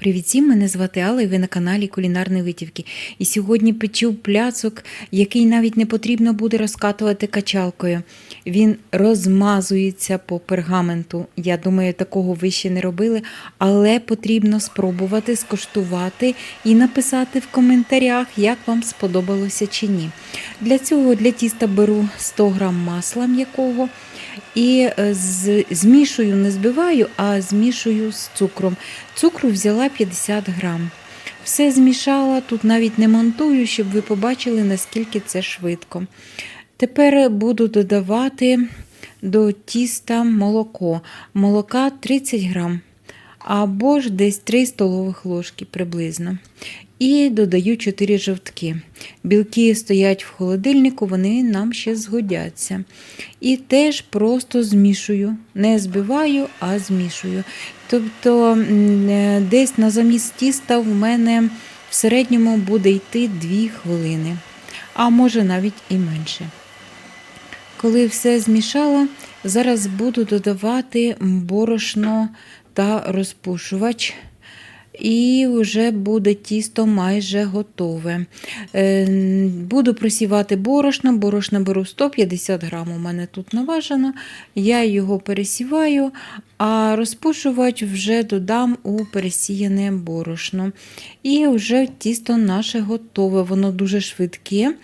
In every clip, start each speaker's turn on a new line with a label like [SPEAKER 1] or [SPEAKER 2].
[SPEAKER 1] Привіт всім, мене звати Алла і ви на каналі Кулінарні Витівки. І сьогодні печу пляцок, який навіть не потрібно буде розкатувати качалкою. Він розмазується по пергаменту. Я думаю, такого ви ще не робили, але потрібно спробувати скуштувати і написати в коментарях, як вам сподобалося чи ні. Для цього для тіста беру 100 г масла м'якого. І е, змішую, не збиваю, а змішую з цукром. Цукру взяла 50 грам. Все змішала, тут навіть не монтую, щоб ви побачили, наскільки це швидко. Тепер буду додавати до тіста молоко. Молока 30 грам, або ж десь 3 столових ложки приблизно. І додаю 4 жовтки. Білки стоять в холодильнику, вони нам ще згодяться. І теж просто змішую. Не збиваю, а змішую. Тобто е, десь на заміс тіста в мене в середньому буде йти 2 хвилини, а може навіть і менше. Коли все змішала, зараз буду додавати борошно та розпушувач. І вже буде тісто майже готове. Е, Буду просівати борошно. Борошно беру 150 грам, у мене тут наважено. Я його пересіваю, а розпушувач вже додам у пересіяне борошно. І вже тісто наше готове. Воно дуже швидке.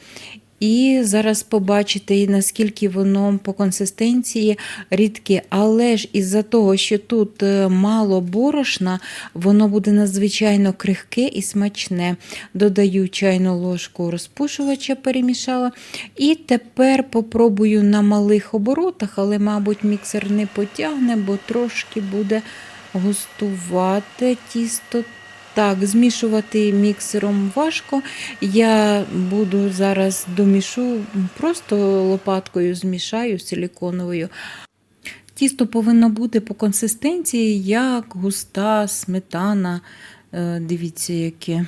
[SPEAKER 1] І зараз побачите, наскільки воно по консистенції рідке. Але ж із-за того, що тут е, мало борошна, воно буде надзвичайно крихке і смачне. Додаю чайну ложку розпушувача, перемішала. І тепер попробую на малих оборотах, але, мабуть, міксер не потягне, бо трошки буде густувати тісто. Так, змішувати міксером важко. Я буду зараз домішу, просто лопаткою змішаю силіконовою. Тісто повинно бути по консистенції, як густа сметана. Е, Дивіться, яке.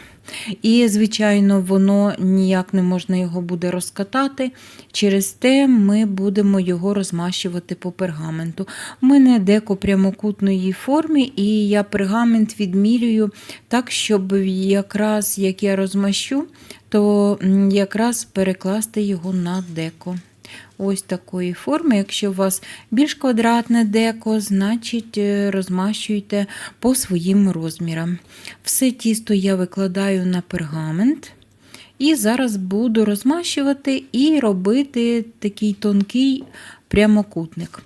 [SPEAKER 1] І, звичайно, воно ніяк не можна його буде розкатати. Через те ми будемо його розмащувати по пергаменту. У мене деко прямокутної формі, і я пергамент відмірюю так, щоб якраз як я розмащу, то якраз перекласти його на деко. Ось такої форми. Якщо у вас більш квадратне деко, значить е, розмащуйте по своїм розмірам. Все тісто я викладаю на пергамент. І зараз буду розмащувати і робити такий тонкий прямокутник.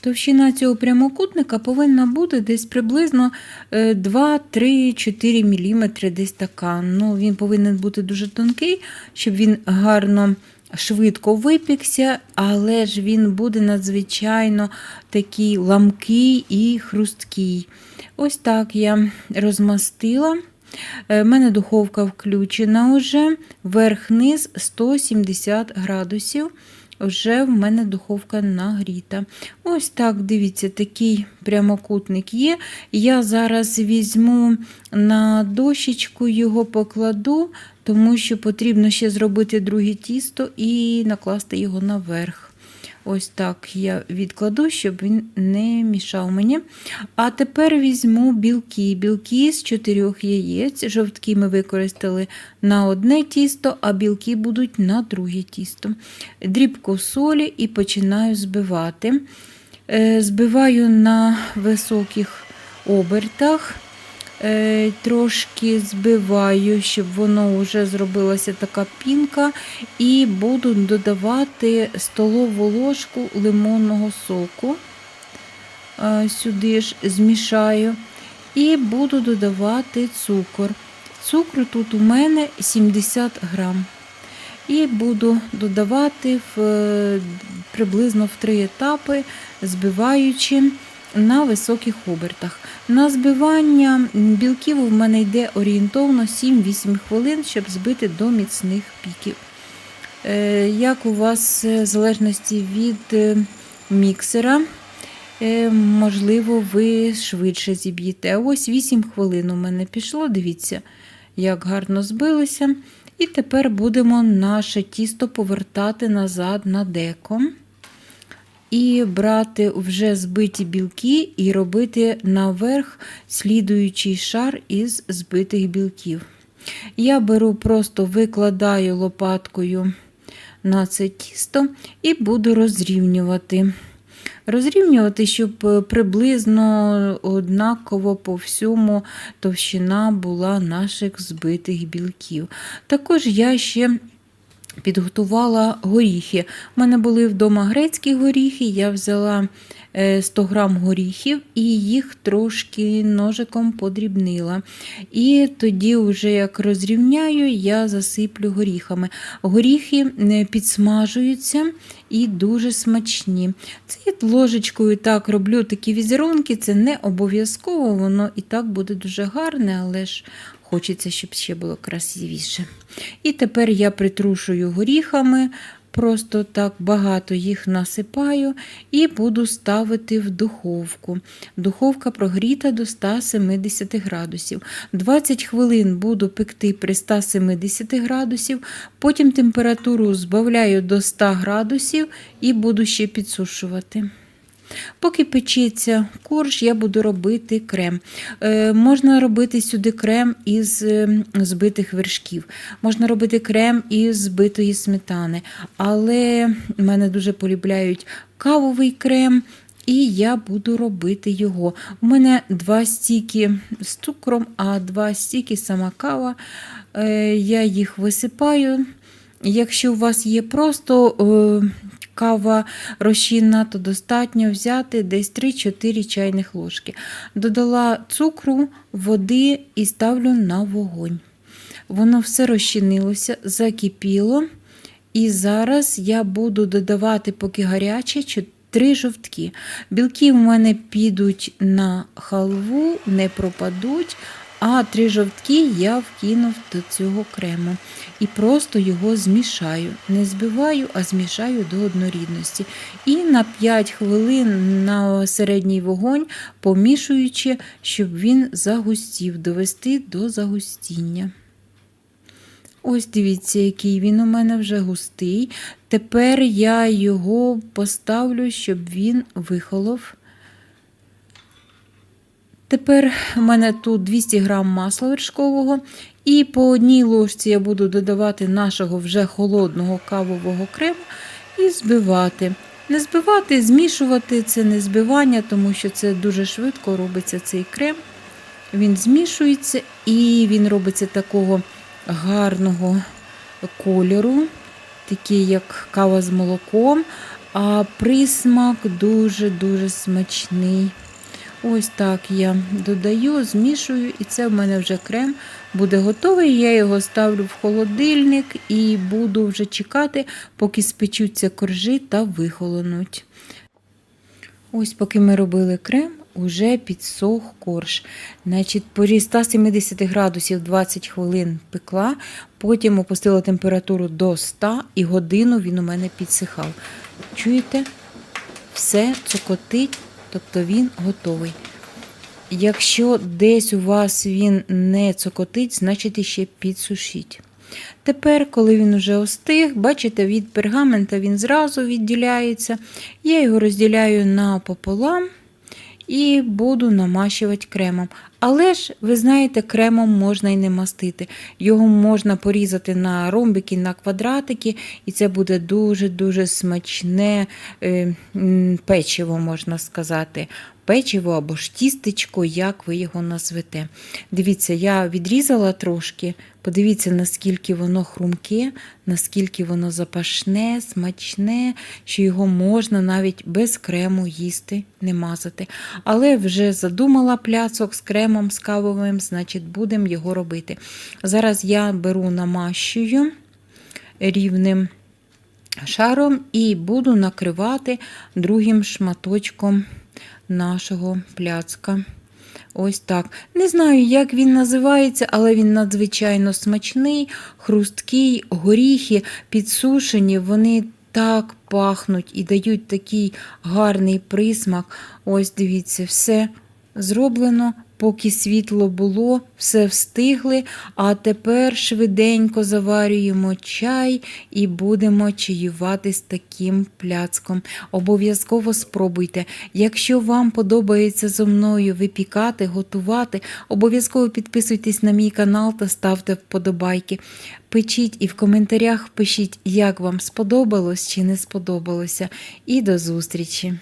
[SPEAKER 1] Товщина цього прямокутника повинна бути десь приблизно е, 2-3-4 мм, десь така. Ну, він повинен бути дуже тонкий, щоб він гарно швидко випікся, але ж він буде надзвичайно такий ламкий і хрусткий. Ось так я розмастила. У мене духовка включена вже, верх-низ 170 градусів. Вже в мене духовка нагріта. Ось так, дивіться, такий прямокутник є. Я зараз візьму на дощечку його покладу, тому що потрібно ще зробити друге тісто і накласти його наверх. Ось так я відкладу, щоб він не мішав мені. А тепер візьму білки. Білки з чотирьох яєць. Жовтки ми використали на одне тісто, а білки будуть на друге тісто. Дрібку солі і починаю збивати. Е, Збиваю на високих обертах. Е, Трошки збиваю, щоб воно вже зробилася така пінка, і буду додавати столову ложку лимонного соку. Е, Сюди ж змішаю. І буду додавати цукор. Цукру тут у мене 70 грам. І буду додавати в, е, приблизно в три етапи, збиваючи на високих обертах. На збивання білків у мене йде орієнтовно 7-8 хвилин, щоб збити до міцних піків. Е, Як у вас, е, в залежності від е, міксера, можливо, ви швидше зіб'єте. Ось 8 хвилин у мене пішло. Дивіться, як гарно збилося. І тепер будемо наше тісто повертати назад на деко. І брати вже збиті білки і робити наверх слідуючий шар із збитих білків. Я беру, просто викладаю лопаткою на це тісто і буду розрівнювати. Розрівнювати, щоб е, приблизно однаково по всьому товщина була наших збитих білків. Також я ще підготувала горіхи. У мене були вдома грецькі горіхи, я взяла е, 100 грам горіхів і їх трошки ножиком подрібнила. І тоді, вже як розрівняю, я засиплю горіхами. Горіхи е, підсмажуються і дуже смачні. Це я ложечкою так роблю такі візерунки, це не обов'язково, воно і так буде дуже гарне, але ж хочеться, щоб ще було красивіше. І тепер я притрушую горіхами, просто так багато їх насипаю і буду ставити в духовку. Духовка прогріта до 170 градусів. 20 хвилин буду пекти при 170 градусів, потім температуру збавляю до 100 градусів і буду ще підсушувати. Поки печеться корж, я буду робити крем. Е, можна робити сюди крем із е, збитих вершків, можна робити крем із збитої сметани, але мене дуже полюбляють кавовий крем. І я буду робити його. У мене два стіки з цукром, а два стіки сама кава. Е, Я їх висипаю. Якщо у вас є просто е, кава розчинна, то достатньо взяти десь 3-4 чайних ложки. Додала цукру, води і ставлю на вогонь. Воно все розчинилося, закипіло. І зараз я буду додавати, поки гаряче, три жовтки. Білки у мене підуть на халву, не пропадуть. А три жовтки я вкинув до цього крему і просто його змішаю. Не збиваю, а змішаю до однорідності. І на 5 хвилин на середній вогонь, помішуючи, щоб він загустів, довести до загустіння. Ось дивіться, який він у мене вже густий. Тепер я його поставлю, щоб він вихолов. Тепер у мене тут 200 г масла вершкового, і по одній ложці я буду додавати нашого вже холодного кавового крему і збивати. Не збивати, змішувати це не збивання, тому що це дуже швидко робиться цей крем. Він змішується і він робиться такого гарного кольору, такий, як кава з молоком, а присмак дуже-дуже смачний. Ось так я додаю, змішую, і це в мене вже крем буде готовий. Я його ставлю в холодильник і буду вже чекати, поки спечуться коржі та вихолонуть. Ось, поки ми робили крем, уже підсох корж. Значить, При 170 градусів 20 хвилин пекла, потім опустила температуру до 100 і годину він у мене підсихав. Чуєте? Все цокотить тобто він готовий. Якщо десь у вас він не цокотить, значить іще підсушіть. Тепер, коли він уже остиг, бачите, від пергамента він зразу відділяється. Я його розділяю напополам і буду намащувати кремом. Але ж, ви знаєте, кремом можна і не мастити. Його можна порізати на ромбики, на квадратики, і це буде дуже-дуже смачне е, печиво, можна сказати. Печиво або ж тістечко, як ви його назвете. Дивіться, я відрізала трошки, подивіться, наскільки воно хрумке, наскільки воно запашне, смачне, що його можна навіть без крему їсти, не мазати. Але вже задумала пляцок з кремом з кавовим, значить, будемо його робити. Зараз я беру намащую рівним шаром і буду накривати другим шматочком нашого пляцка. Ось так. Не знаю, як він називається, але він надзвичайно смачний, хрусткий, горіхи підсушені, вони так пахнуть і дають такий гарний присмак. Ось дивіться, все зроблено, поки світло було, все встигли, а тепер швиденько заварюємо чай і будемо чаювати з таким пляцком. Обов'язково спробуйте. Якщо вам подобається зо мною випікати, готувати, обов'язково підписуйтесь на мій канал та ставте вподобайки. Пишіть і в коментарях пишіть, як вам сподобалось чи не сподобалося. І до зустрічі!